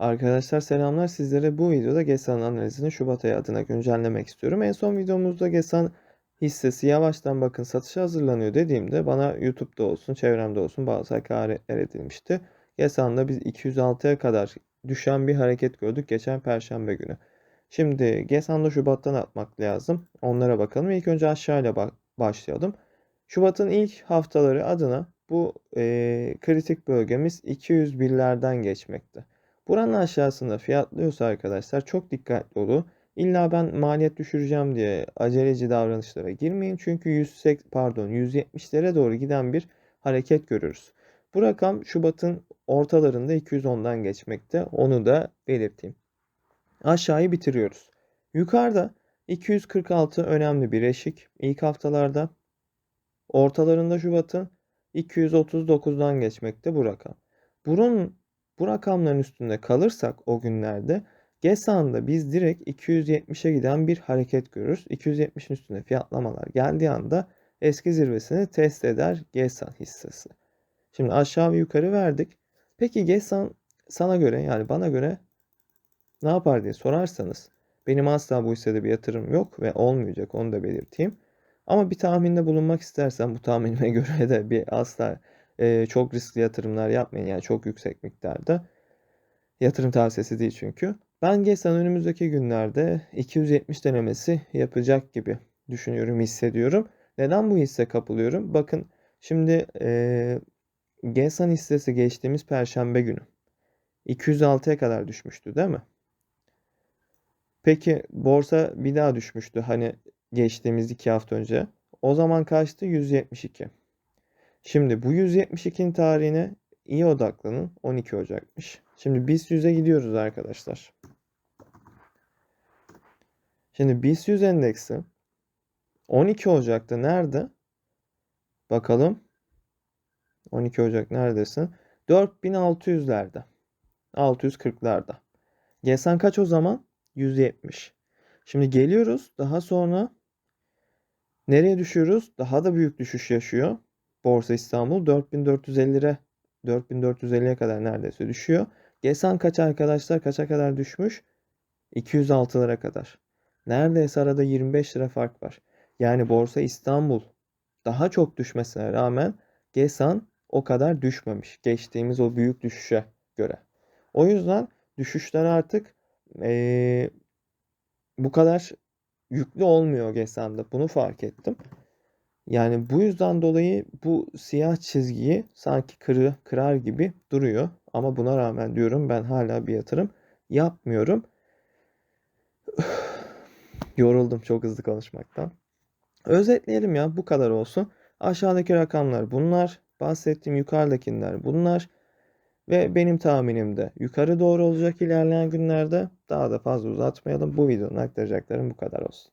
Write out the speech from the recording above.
Arkadaşlar selamlar. Sizlere bu videoda GESAN analizini Şubat ayı adına güncellemek istiyorum. En son videomuzda GESAN hissesi yavaştan bakın satışa hazırlanıyor dediğimde bana YouTube'da olsun, çevremde olsun bazı hakaretler edilmişti. GESAN'da biz 206'ya kadar düşen bir hareket gördük geçen perşembe günü. Şimdi GESAN'da Şubat'tan atmak lazım. Onlara bakalım. İlk önce aşağıyla ba- başlayalım. Şubat'ın ilk haftaları adına bu eee, kritik bölgemiz 201'lerden geçmekte. Buranın aşağısında fiyatlıyorsa arkadaşlar çok dikkatli olun. İlla ben maliyet düşüreceğim diye aceleci davranışlara girmeyin. Çünkü 180 pardon 170'lere doğru giden bir hareket görürüz. Bu rakam Şubat'ın ortalarında 210'dan geçmekte. Onu da belirteyim. Aşağıyı bitiriyoruz. Yukarıda 246 önemli bir eşik. İlk haftalarda ortalarında Şubat'ın 239'dan geçmekte bu rakam. Bunun bu rakamların üstünde kalırsak o günlerde GESAN'da biz direkt 270'e giden bir hareket görürüz. 270'in üstünde fiyatlamalar geldiği anda eski zirvesini test eder GESAN hissesi. Şimdi aşağı ve yukarı verdik. Peki GESAN sana göre yani bana göre ne yapar diye sorarsanız benim asla bu hissede bir yatırım yok ve olmayacak onu da belirteyim. Ama bir tahminde bulunmak istersen bu tahminime göre de bir asla e, çok riskli yatırımlar yapmayın. Yani çok yüksek miktarda. Yatırım tavsiyesi değil çünkü. Ben GESAN önümüzdeki günlerde 270 denemesi yapacak gibi düşünüyorum, hissediyorum. Neden bu hisse kapılıyorum? Bakın şimdi e, GESAN hissesi geçtiğimiz perşembe günü 206'ya kadar düşmüştü değil mi? Peki borsa bir daha düşmüştü hani geçtiğimiz iki hafta önce. O zaman kaçtı? 172. Şimdi bu 172'nin tarihine iyi odaklanın. 12 Ocak'mış. Şimdi BIST 100'e gidiyoruz arkadaşlar. Şimdi BIST 100 endeksi 12 Ocak'ta nerede? Bakalım. 12 Ocak neredesin? 4600'lerde. 640'larda. GESAN kaç o zaman? 170. Şimdi geliyoruz. Daha sonra nereye düşüyoruz? Daha da büyük düşüş yaşıyor. Borsa İstanbul 4450'lere 4450'ye kadar neredeyse düşüyor. GESAN kaç arkadaşlar? Kaça kadar düşmüş? 206'lara kadar. Neredeyse arada 25 lira fark var. Yani Borsa İstanbul daha çok düşmesine rağmen GESAN o kadar düşmemiş. Geçtiğimiz o büyük düşüşe göre. O yüzden düşüşler artık eee, bu kadar yüklü olmuyor GESAN'da. Bunu fark ettim. Yani bu yüzden dolayı bu siyah çizgiyi sanki kırı, kırar gibi duruyor. Ama buna rağmen diyorum ben hala bir yatırım yapmıyorum. Yoruldum çok hızlı konuşmaktan. Özetleyelim ya bu kadar olsun. Aşağıdaki rakamlar bunlar. Bahsettiğim yukarıdakiler bunlar. Ve benim tahminim de yukarı doğru olacak ilerleyen günlerde. Daha da fazla uzatmayalım. Bu videonun aktaracaklarım bu kadar olsun.